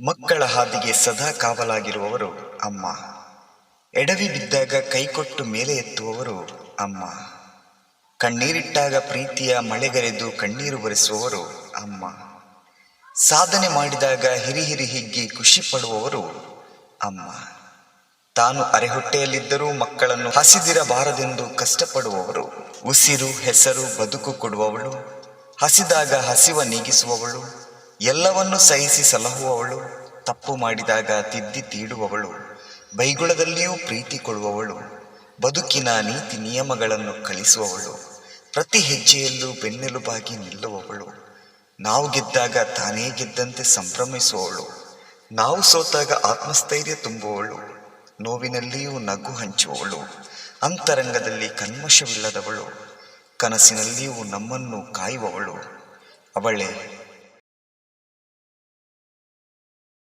ಮಕ್ಕಳ ಹಾದಿಗೆ ಸದಾ ಕಾವಲಾಗಿರುವವರು ಅಮ್ಮ. ಎಡವಿ ಬಿದ್ದಾಗ ಕೈಕೊಟ್ಟು ಮೇಲೆ ಎತ್ತುವವರು ಅಮ್ಮ. ಕಣ್ಣೀರಿಟ್ಟಾಗ ಪ್ರೀತಿಯ ಮಳೆಗರೆದು ಕಣ್ಣೀರು ಬರೆಸುವವರು ಅಮ್ಮ. ಸಾಧನೆ ಮಾಡಿದಾಗ ಹಿರಿ ಹಿರಿ ಹಿಗ್ಗಿ ಖುಷಿ ಪಡುವವರು ಅಮ್ಮ. ತಾನು ಅರೆಹೊಟ್ಟೆಯಲ್ಲಿದ್ದರೂ ಮಕ್ಕಳನ್ನು ಹಸಿದಿರಬಾರದೆಂದು ಕಷ್ಟಪಡುವವರು. ಉಸಿರು, ಹೆಸರು, ಬದುಕು ಕೊಡುವವಳು. ಹಸಿದಾಗ ಹಸಿವ ನೀಗಿಸುವವಳು. ಎಲ್ಲವನ್ನೂ ಸಹಿಸಿ ಸಲಹುವವಳು, ತಪ್ಪು ಮಾಡಿದಾಗ ತಿದ್ದಿ ತೀಡುವವಳು, ಬೈಗುಳದಲ್ಲಿಯೂ ಪ್ರೀತಿ ಕೊಡುವವಳು, ಬದುಕಿನ ನೀತಿ ನಿಯಮಗಳನ್ನು ಕಲಿಸುವವಳು, ಪ್ರತಿ ಹೆಜ್ಜೆಯಲ್ಲೂ ಬೆನ್ನೆಲುಬಾಗಿ ನಿಲ್ಲುವವಳು. ನಾವು ಗೆದ್ದಾಗ ತಾನೇ ಗೆದ್ದಂತೆ ಸಂಭ್ರಮಿಸುವವಳು. ನಾವು ಸೋತಾಗ ಆತ್ಮಸ್ಥೈರ್ಯ ತುಂಬುವವಳು. ನೋವಿನಲ್ಲಿಯೂ ನಗು ಹಂಚುವವಳು. ಅಂತರಂಗದಲ್ಲಿ ಕನ್ಮಶವಿಲ್ಲದವಳು ಕನಸಿನಲ್ಲಿಯೂ ನಮ್ಮನ್ನು ಕಾಯುವವಳು. ಅವಳೇ